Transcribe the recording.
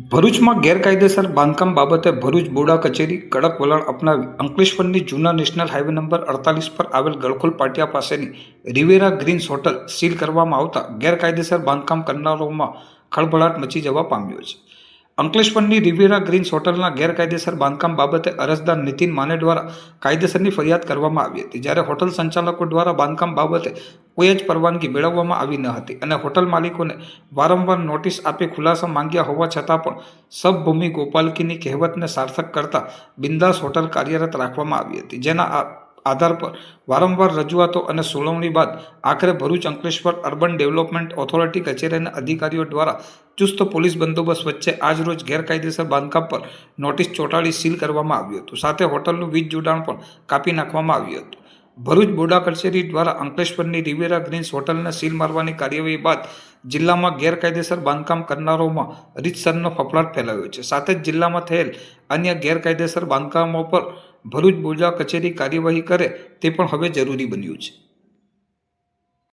ભરૂચમાં ગેરકાયદેસર બાંધકામ બાબતે ભરૂચ બોડા કચેરી કડક વલણ અપનાવી અંકલેશ્વરની જૂના નેશનલ હાઈવે નંબર અડતાલીસ પર આવેલ ગળખોલ પાટિયા પાસેની રિવેરા ગ્રીન્સ હોટલ સીલ કરવામાં આવતા ગેરકાયદેસર બાંધકામ કરનારોમાં ખળભળાટ મચી જવા પામ્યો છે. અંકલેશ્વરની રિવેરા ગ્રીન્સ હોટલના ગેરકાયદેસર બાંધકામ બાબતે અરજદાર નીતિન માને દ્વારા કાયદેસરની ફરિયાદ કરવામાં આવી હતી, જ્યારે હોટલ સંચાલકો દ્વારા બાંધકામ બાબતે કોઈ જ પરવાનગી મેળવવામાં આવી ન હતી અને હોટલ માલિકોને વારંવાર નોટિસ આપી ખુલાસા માંગ્યા હોવા છતાં પણ સબભૂમિ ગોપાલકીની કહેવતને સાર્થક કરતા બિંદાસ હોટલ કાર્યરત રાખવામાં આવી હતી, જેના આધાર પર વારંવાર રજૂઆતો અને સુનાવણી બાદ આખરે Bharuch Ankleshwar urban development authority કચેરીના અધિકારીઓ દ્વારા ચુસ્ત પોલીસ બંદોબસ્ત વચ્ચે આજરોજ ગેરકાયદેસર બાંધકામ પર નોટિસ ચોંટાડી સીલ કરવામાં આવ્યું હતું. સાથે હોટલનું વીજ જોડાણ પણ કાપી નાખવામાં આવ્યું હતું. ભરૂચ બોડા કચેરી દ્વારા અંકલેશ્વરની રિવેરા ગ્રીન્સ હોટલને સીલ મારવાની કાર્યવાહી બાદ જિલ્લામાં ગેરકાયદેસર બાંધકામ કરનારોમાં રીતસરનો ફફડાટ ફેલાયો છે. સાથે જ જિલ્લામાં થયેલ અન્ય ગેરકાયદેસર બાંધકામો પર ભરૂચ બોજા કચેરી કાર્યવાહી કરે તે પણ હવે જરૂરી બન્યું છે.